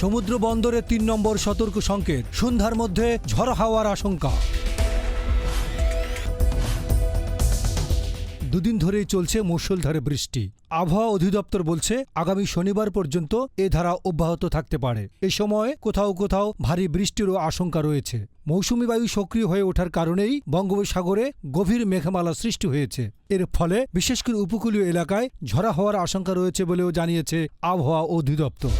সমুদ্র বন্দরে তিন নম্বর সতর্ক সংকেত। সন্ধ্যার মধ্যে ঝড় হাওয়ার আশঙ্কা। দুদিন ধরেই চলছে মুষলধারে বৃষ্টি। আবহাওয়া অধিদপ্তর বলছে, আগামী শনিবার পর্যন্ত এ ধারা অব্যাহত থাকতে পারে। এ সময় কোথাও কোথাও ভারী বৃষ্টিরও আশঙ্কা রয়েছে। মৌসুমি বায়ু সক্রিয় হয়ে ওঠার কারণেই বঙ্গোপসাগরে গভীর মেঘমালা সৃষ্টি হয়েছে। এর ফলে বিশেষ করে উপকূলীয় এলাকায় ঝরা হওয়ার আশঙ্কা রয়েছে বলেও জানিয়েছে আবহাওয়া অধিদপ্তর।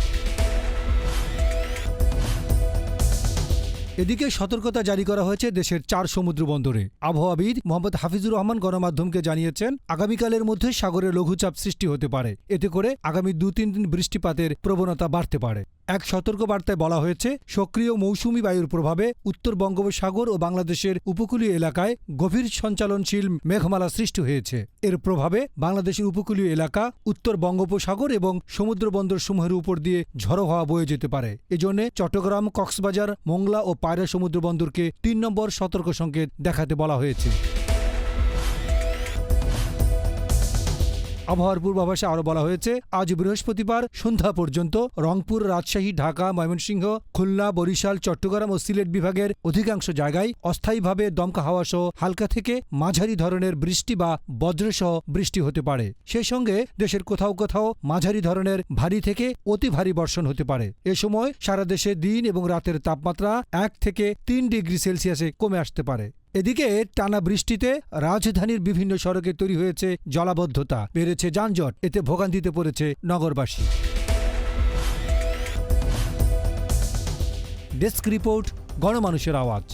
এদিকে সতর্কতা জারি করা হয়েছে দেশের চার সমুদ্র বন্দরে। আবহাওয়াবিদ মোহাম্মদ হাফিজুর রহমান গণমাধ্যমকে জানিয়েছেন, আগামীকালের মধ্যে সাগরে লঘুচাপ সৃষ্টি হতে পারে। এতে করে আগামী দু তিন দিন বৃষ্টিপাতের প্রবণতা বাড়তে পারে। এক সতর্ক বার্তায় বলা হয়েছে, সক্রিয় মৌসুমি বায়ুর প্রভাবে উত্তর বঙ্গোপসাগর ও বাংলাদেশের উপকূলীয় এলাকায় গভীর সঞ্চালনশীল মেঘমালা সৃষ্টি হয়েছে। এর প্রভাবে বাংলাদেশের উপকূলীয় এলাকা, উত্তর বঙ্গোপসাগর এবং সমুদ্র বন্দর সমূহের উপর দিয়ে ঝড়ো হওয়া বয়ে যেতে পারে। এজন্য চট্টগ্রাম, কক্সবাজার, মোংলা ও পায়রা সমুদ্র বন্দরকে তিন নম্বর সতর্ক সংকেত দেখাতে বলা হয়েছে। আবহাওয়ার পূর্বাভাসে আরও বলা হয়েছে, আজ বৃহস্পতিবার সন্ধ্যা পর্যন্ত রংপুর, রাজশাহী, ঢাকা, ময়মনসিংহ, খুলনা, বরিশাল, চট্টগ্রাম ও সিলেট বিভাগের অধিকাংশ জায়গায় অস্থায়ীভাবে দমকা হাওয়া সহ হালকা থেকে মাঝারি ধরনের বৃষ্টি বা বজ্রসহ বৃষ্টি হতে পারে। সেই সঙ্গে দেশের কোথাও কোথাও মাঝারি ধরনের ভারী থেকে অতি ভারী বর্ষণ হতে পারে। এ সময় সারা দেশে দিন এবং রাতের তাপমাত্রা এক থেকে তিন ডিগ্রি সেলসিয়াসে কমে আসতে পারে। এদিকে টানা বৃষ্টিতে রাজধানীর বিভিন্ন সড়কে তৈরি হয়েছে জলাবদ্ধতা, বেড়েছে যানজট, এতে ভোগান্তিতে পড়েছে নগরবাসী। ডেস্ক রিপোর্ট, গণমানুষের আওয়াজ।